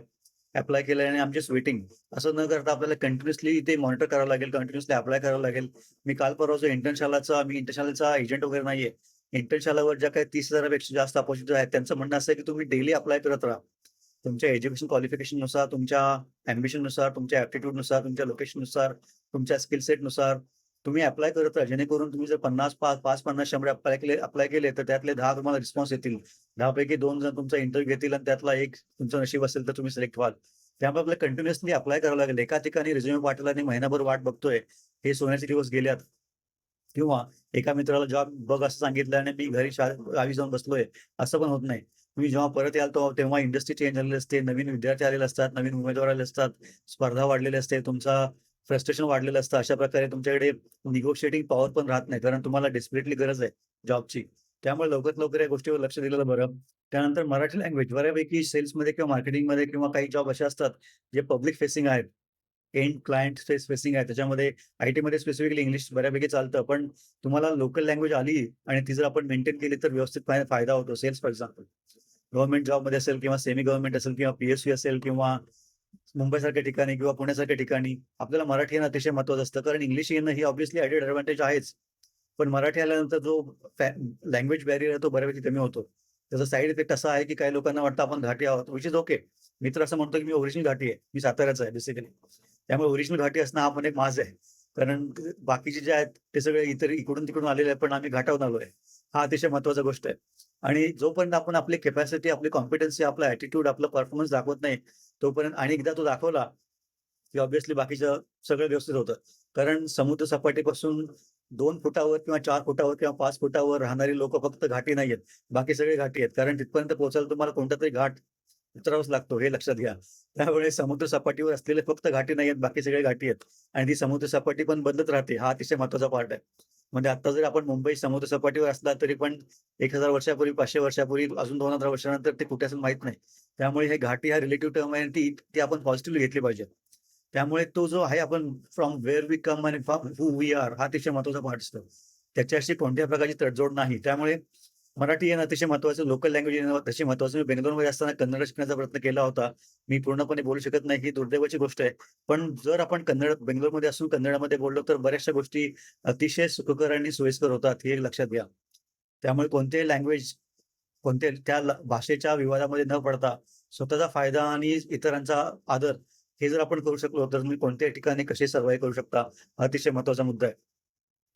अप्लाय केलंय आणि आमचे वेटिंग. असं न करता आपल्याला कंटिन्युअसली ते मॉनिटर करावं लागेल, कंटिन्युअसली अप्लाय करावं लागेल. मी काल परवा जो इंटर्नशालाचा मी इंटर्नशालाचा एजंट वगैरे नाहीये. इंटर्नशालावर ज्या काही तीस हजारापेक्षा जास्त अपॉर्च्युनिटी आहेत, त्यांचं म्हणणं असं की तुम्ही डेली अप्लाय करत राहा. तुमच्या एज्युकेशन क्वालिफिकेशननुसार, तुमच्या अँबिशननुसार, तुमच्या ॲप्टिट्यूडनुसार, तुमच्या लोकेशननुसार, तुमच्या स्किल सेटनुसार तुम्ही अप्लाय करत राहा. जेणेकरून तुम्ही जर पन्नास पाच पाच पन्नास शंभर अप्लाय केले अप्लाय केले, तर त्यातले दहा तुम्हाला रिस्पॉन्स येतील. दहा पैकी दोन जण तुमचा इंटरव्ह्यू घेतील आणि त्यातला एक तुमचं नशीब असेल तर तुम्ही सिलेक्ट व्हाल. त्यामुळे आपल्याला कंटिन्युअसली अप्लाय करावं लागेल. एका ठिकाणी रिझ्यूम पाठवला आणि महिनाभर वाट बघतोय, हे सोन्याचे दिवस गेल्यात. किंवा एका मित्राला जॉब बघ असं सांगितलं आणि मी घरी गावी जाऊन बसलोय, असं पण होत नाही. तुम्ही जेव्हा परत याल तो तेव्हा इंडस्ट्री चेंज झालेली असते, नवीन विद्यार्थी आलेले असतात, नवीन उमेदवार आलेले असतात, स्पर्धा वाढलेली असते, तुमचा फ्रस्ट्रेशन वाढलेलं असतं. अशा प्रकारे तुमच्याकडे निगोशिएटिंग पॉवर पण राहत नाही, कारण तुम्हाला डेस्परेटली गरज आहे जॉबची. त्यामुळे लवकरात लवकर या गोष्टीवर लक्ष दिलेलं बरं. त्यानंतर मराठी लँग्वेज बऱ्यापैकी सेल्समध्ये किंवा मार्केटिंगमध्ये किंवा काही जॉब असे असतात, जे पब्लिक फेसिंग आहेत. एंड क्लायंट फेस फेसिंग आहे. त्याच्यामध्ये आय-टीमध्ये स्पेसिफिकली इंग्लिश बऱ्यापैकी चालतं. पण तुम्हाला लोकल लँग्वेज आली आणि ती जर आपण मेंटेन केली तर व्यवस्थित फायदा होतो. Cells for example. गव्हर्नमेंट जॉबमध्ये असेल किंवा सेमी गव्हर्नमेंट असेल किंवा पी-एस-यू असेल किंवा मुंबईसारख्या ठिकाणी किंवा पुण्यासारख्या ठिकाणी आपल्याला मराठी येणं अतिशय महत्वाचं असतं. कारण इंग्लिश येणं ही ऑब्व्हियसली ऍडेड एडव्हांटेज आहेच. पण मराठी आल्यानंतर जो लँग्वेज बॅरियर आहे तो बऱ्यापैकी कमी होतो. त्याचा साईड इफेक्ट असा आहे की काही लोकांना वाटतं आपण घाटी आहोत, विच इज ओके. मी तर असं म्हणतो की मी ओरिजिनल घाटी आहे. मी साताऱ्याचा आहे बेसिकली. त्यामुळे ओरिजिनल घाटी असणं हा पण एक माज आहे. कारण बाकीचे जे आहेत ते सगळे इतर इकडून-तिकडून आलेले आहेत, पण आम्ही घाटावून आलो आहे हा अतिशय महत्त्वाचा गोष्ट आहे. आणि जोपर्यंत आपण आपली कॅपॅसिटी, आपली कॉम्पिटन्सी, आपला ऍटिट्यूड आपला परफॉर्मन्स दाखवत नाही, तोपर्यंत आणि एकदा तो दाखवला, की ऑब्विसली बाकीचं सगळं व्यवस्थित होतं. कारण समुद्र सपाटीपासून दोन फुटावर किंवा चार फुटावर किंवा पाच फुटावर राहणारी लोक फक्त घाटी नाहीयेत. बाकी सगळे घाटी आहेत. कारण तिथपर्यंत पोहोचायला तुम्हाला कोणता तरी घाट उतरावाच लागतो, हे लक्षात घ्या. त्यामुळे समुद्र सपाटीवर असलेले फक्त घाटी नाही आहेत बाकी सगळे घाटी आहेत. आणि ती समुद्र सपाटी पण बदलत राहते. हा अतिशय महत्त्वाचा पार्ट आहे. म्हणजे आता जरी आपण मुंबई समुद्र सपाटीवर असला तरी पण एक हजार वर्षापूर्वी, पाचशे वर्षापूर्वी, अजून दोन हजार वर्षानंतर ते कुठे असेल माहीत नाही. त्यामुळे हे घाटी हा रिलेटिव्ह टर्म आहे आणि ती ती आपण पॉझिटिव्हली घेतली पाहिजे. त्यामुळे तो जो आहे आपण फ्रॉम वेअर वी कम आणि फ्रॉम हू वी आर हा अतिशय महत्त्वाचा पार्ट असतो. त्याच्याशी कोणत्या प्रकारची तडजोड नाही. त्यामुळे मराठी येणं अतिशय महत्वाचं लोकल लँग्वेज येणं अतिशय महत्वाचं मी बेंगलोरमध्ये असताना कन्नड शिकण्याचा प्रयत्न केला होता. मी पूर्णपणे बोलू शकत नाही, ही दुर्दैवाची गोष्ट आहे. पण जर आपण कन्नड बेंगलोरमध्ये असून कन्नडमध्ये बोललो तर बऱ्याचशा गोष्टी अतिशय सुखकर आणि सोयीस्कर होतात, हे एक लक्षात घ्या. त्यामुळे कोणतेही लँग्वेज, कोणते त्या भाषेच्या विवादामध्ये न पडता स्वतःचा फायदा आणि इतरांचा आदर हे जर आपण करू शकलो, तर तुम्ही कोणत्याही ठिकाणी कसे सर्वाईव्ह करू शकता, अतिशय महत्त्वाचा मुद्दा आहे.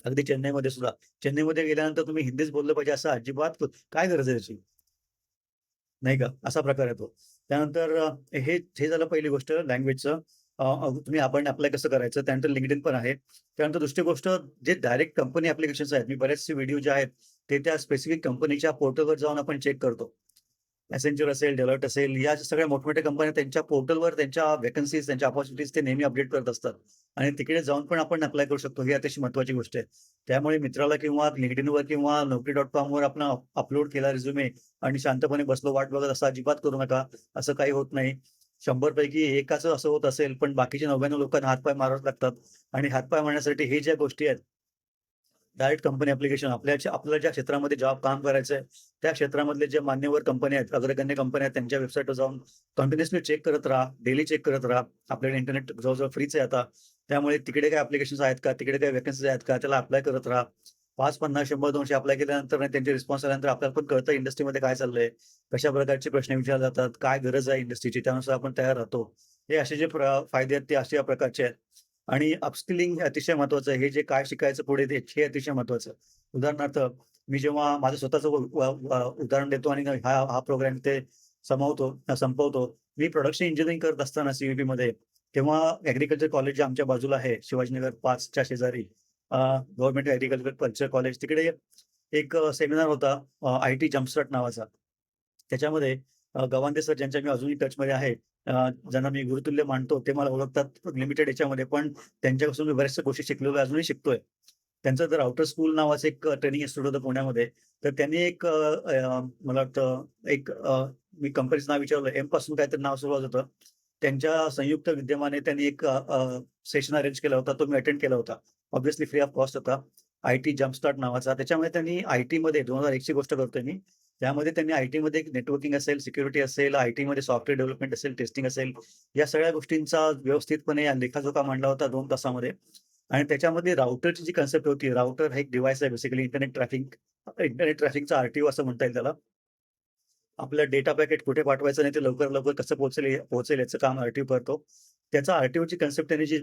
अगदी चेन्नईमध्ये सुद्धा. चेन्नईमध्ये गेल्यानंतर तुम्ही हिंदीच बोललं पाहिजे असं अजिबात काय गरज आहे त्याची? नाही का? असा प्रकार येतो त्यानंतर हे हे झालं पहिली गोष्ट लँग्वेजचं. तुम्ही आपण अप्लाय कसं करायचं? त्यानंतर लिंकडिन पण आहे. त्यानंतर दुसरी गोष्ट जे डायरेक्ट कंपनी ॲप्लिकेशन्स आहेत. मी बरेचसे व्हिडिओ जे आहेत, ते त्या स्पेसिफिक कंपनीच्या पोर्टलवर जाऊन आपण चेक करतो. मॅसेंजर असेल, डेलॉट असेल, या सगळ्या मोठमोठ्या कंपन्या त्यांच्या पोर्टलवर त्यांच्या वेकन्सीज त्यांच्या अपॉर्च्युनिटीज ते नेहमी अपडेट करत असतात. आणि तिकडे जाऊन पण आपण अप्लाय करू शकतो. ही अतिशय महत्वाची गोष्ट आहे. त्यामुळे मित्राला किंवा LinkedInवर किंवा नोकरी डॉट कॉमवर आपण अपलोड केला रिझ्युमे आणि शांतपणे बसलो वाट बघत असं अजिबात करू नका. असं काही होत नाही. शंभर पैकी एकाच असं होत असेल, पण बाकीचे 99 लोकांना हातपाय मारावे लागतात. आणि हातपाय मारण्यासाठी हे ज्या गोष्टी आहेत, डायरेक्ट कंपनी अप्लिकेशन आपल्या आपल्याला ज्या क्षेत्रामध्ये जॉब काम करायचं आहे, त्या क्षेत्रामधले जे मान्यवर कंपनी आहेत, अग्रगण्य कंपन्या आहेत, त्यांच्या वेबसाईटवर जाऊन कंटिन्युअसली चेक करत राहा, डेली चेक करत राहा. आपल्याकडे इंटरनेट जवळ-जवळ फ्रीच आहे आता. त्यामुळे तिकडे काय अप्लिकेशन आहेत का? तिकडे काही वेकन्सीज आहेत का? त्याला अप्लाय करत राहा. 5, 50, 100, 200 अप्लाय केल्यानंतर त्यांचे रिस्पॉन्स आल्यानंतर आपल्याला पण कळतं इंडस्ट्रीमध्ये काय चाललंय, कशा प्रकारचे प्रश्न विचारले जातात, काय गरज आहे इंडस्ट्रीची, त्यानुसार आपण तयार राहतो. हे असे जे फायदे आहेत ते अशा प्रकारचे आहेत. आणि अपस्किलिंग हे अतिशय महत्वाचं आहे. हे जे काय शिकायचं पुढे ते हे अतिशय महत्वाचं उदाहरणार्थ मी जेव्हा माझं स्वतःचं उदाहरण देतो आणि हा हा प्रोग्राम ते समावतो संपवतो. मी प्रोडक्शन इंजिनिअरिंग करत असताना सीव्हीबी मध्ये तेव्हा ऍग्रिकल्चर कॉलेज जे आमच्या बाजूला आहे, शिवाजीनगर 5 च्या शेजारी गव्हर्नमेंट ऍग्रिकल्चर कल्चर कॉलेज तिकडे एक सेमिनार होता आय-टी जंपस्टार्ट नावाचा. त्याच्यामध्ये गवांदे सर ज्यांच्या मी अजूनही टचमध्ये आहे, ज्यांना मी गुरुतुल्य मानतो, ते मला ओळखतात लिमिटेड याच्यामध्ये, पण त्यांच्यापासून मी बऱ्याचशा गोष्टी शिकलेलो अजूनही शिकतोय. त्यांचं जर आउटर स्कूल नावाचं एक ट्रेनिंग इन्स्टिट्यूट होतं पुण्यामध्ये. तर त्यांनी एक मला वाटतं एक मी कंपनीचं नाव विचारलं, एमपासून काहीतरी नाव सुरुवात होतं. त्यांच्या संयुक्त विद्यमाने त्यांनी एक सेशन अरेंज केला होता. तो मी अटेंड केला होता. ऑब्व्हियसली फ्री ऑफ कॉस्ट होता. आय-टी जम्पस्टार्ट नावाचा. त्याच्यामुळे त्यांनी आय-टीमध्ये 2001 ची गोष्ट करतोय मी. त्यामध्ये त्यांनी आय-टीमध्ये नेटवर्किंग असेल, सिक्युरिटी असेल, आय-टीमध्ये सॉफ्टवेअर डेव्हलपमेंट असेल, टेस्टिंग असेल, या सगळ्या गोष्टींचा व्यवस्थितपणे लेखाजोखा मांडला होता दोन तासामध्ये. आणि त्याच्यामध्ये राऊटरची जी कन्सेप्ट होती, राउटर हा एक डिव्हाइस आहे बेसिकली इंटरनेट ट्रॅफिक इंटरनेट ट्रॅफिकचा आरटीओ असं म्हणता येईल त्याला. आपलं डेटा पॅकेट कुठे पाठवायचं नाही ते लवकर-लवकर कसं पोहोचेल पोहोचेल याचं काम आरटीओ करतो. त्याचा आरटीओची कन्सेप्ट त्यांनी जी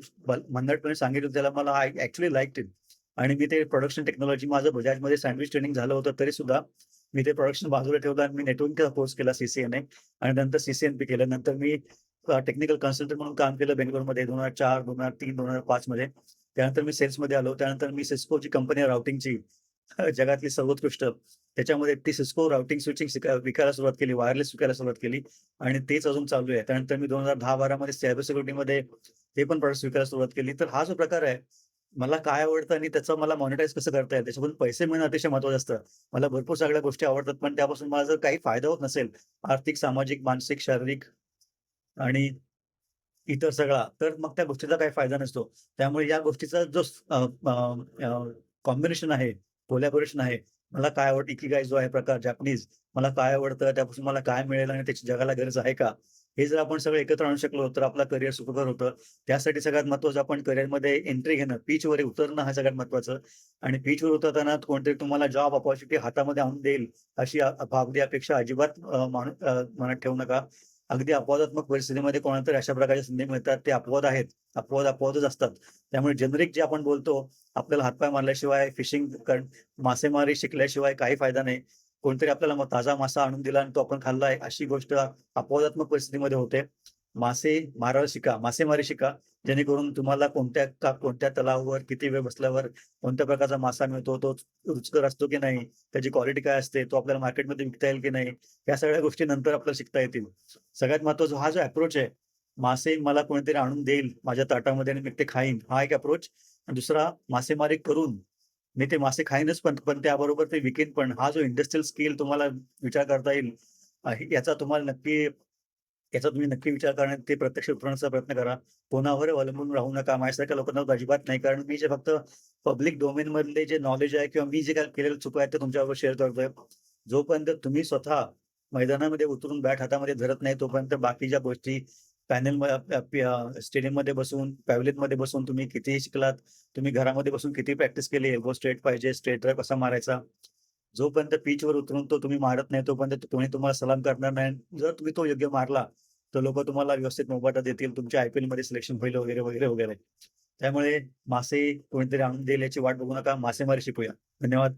मनधडपणे सांगितली त्याला मला आय ऍक्च्युली लाईक इट. आणि मी ते प्रोडक्शन टेक्नॉलॉजी माझं बजाजमध्ये सँडविच ट्रेनिंग झालं होतं तरी सुद्धा मी ते प्रोडक्शन बाजूला ठेवलं आणि मी नेटवर्किंगचा कोर्स केला सीसीएनए आणि नंतर सीसीएनपी केलं. नंतर मी टेक्निकल कन्सल्टंट म्हणून काम केलं बेंगलोरमध्ये 2004, 2003, 2005 मध्ये. त्यानंतर मी सेल्समध्ये आलो. त्यानंतर मी सिस्कोची कंपनी आहे राउटिंगची जगातली सर्वोत्कृष्ट. त्याच्यामध्ये ती सिस्को राउटिंग स्विचिंग विकायला सुरुवात केली, वायरलेस विकायला सुरुवात केली आणि तेच अजून चालू आहे. त्यानंतर मी 2010-12 मध्ये सायबर सिक्युरिटीमध्ये ते पण प्रोडक्ट विकायला सुरुवात केली. तर हा जो प्रकार आहे, मला काय आवडतं आणि त्याचं मला मॉनिटाईज कसं करता येईल, त्याच्यापासून पैसे मिळणं अतिशय महत्वाचं असतं. मला भरपूर सगळ्या गोष्टी आवडतात, पण त्यापासून मला जर काही फायदा होत नसेल, आर्थिक, सामाजिक, मानसिक, शारीरिक आणि इतर सगळा, तर मग त्या गोष्टीचा काही फायदा नसतो. त्यामुळे या गोष्टीचा जो कॉम्बिनेशन आहे, कोलॅबोरेशन आहे. मला काय आवडतं काय जो आहे प्रकार जॅपनीज, मला काय आवडतं, त्यापासून मला काय मिळेल आणि त्याची जगाला गरज आहे का? हे जर आपण सगळं एकत्र आणू शकलो, तर आपलं करिअर सुखकर होतं. त्यासाठी सगळ्यात महत्वाचं आपण करिअरमध्ये एंट्री घेणं, पीचवर उतरणं हा सगळ्यात महत्वाचं आणि पीचवर उतरताना कोणतरी तुम्हाला जॉब अपॉर्च्युनिटी हातामध्ये आणून देईल, अशी अगदी अपेक्षा अजिबात मनात ठेवू नका. अगदी अपवादात्मक परिस्थितीमध्ये कोणातरी अशा प्रकारच्या संधी मिळतात. ते अपवाद आहेत. अपवाद अपवादच असतात. त्यामुळे जनरिक जे आपण बोलतो, आपल्याला हातपाय मारल्याशिवाय फिशिंग मासेमारी शिकल्याशिवाय काही फायदा नाही. कोणतरी आपल्याला मग ताजा मासा आणून दिला आणि तो आपण खाल्लाय, अशी गोष्ट अपवादात्मक परिस्थितीमध्ये होते. मासे मारायला शिका, मासेमारी शिका, जेणेकरून तुम्हाला कोणत्या का कोणत्या तलावावर, किती वेळ बसल्यावर, कोणत्या प्रकारचा मासा मिळतो, तो रुचकर असतो की नाही, त्याची क्वालिटी काय असते, तो आपल्याला मार्केटमध्ये विकता येईल की नाही, या सगळ्या गोष्टी नंतर आपल्याला शिकता येतील. सगळ्यात महत्त्वाचा हा जो अप्रोच आहे, मासे मला कोणीतरी आणून देईल माझ्या ताटामध्ये आणि मी ते खाईन, हा एक अप्रोच. दुसरा मासेमारी करून मी ते मासे खाईनच पण, पण त्याबरोबर ते विकेन पण. हा जो इंडस्ट्रियल स्किल तुम्हाला विचार करता येईल, याचा तुम्हाला नक्की याचा तुम्ही नक्की विचार करण्यात ते प्रत्यक्ष उतरण्याचा प्रयत्न करा. कोणावर अवलंबून राहू नका. माझ्यासारख्या लोकांना अजिबात नाही. कारण मी जे फक्त पब्लिक डोमेन मधले जे नॉलेज आहे किंवा मी जे काय केलेलं चुका आहेत, ते तुमच्याबरोबर शेअर करतोय. जोपर्यंत तुम्ही स्वतः मैदानामध्ये उतरून बॅट हातामध्ये धरत नाही, तोपर्यंत बाकीच्या गोष्टी पॅनल स्टेडियममध्ये बसून, पॅव्हलियनमध्ये बसून तुम्ही कितीही शिकलात, तुम्ही घरामध्ये बसून किती प्रॅक्टिस केली, एल्बो स्ट्रेट पाहिजे, स्ट्रेट ड्राइव्ह कसा मारायचा, जोपर्यंत पिचवर उतरून तो तुम्ही मारत नाही, तोपर्यंत कोणी तुम्हाला सलाम करणार नाही. जर तुम्ही तो योग्य मारला, तर लोक तुम्हाला व्यवस्थित मोबाटा देतील. तुमच्या आय-पी-एलमध्ये सिलेक्शन होईल वगैरे, वगैरे, वगैरे. त्यामुळे मासे कोणीतरी आणून देईल याची वाट बघू नका. मासेमारी शिकूया. धन्यवाद.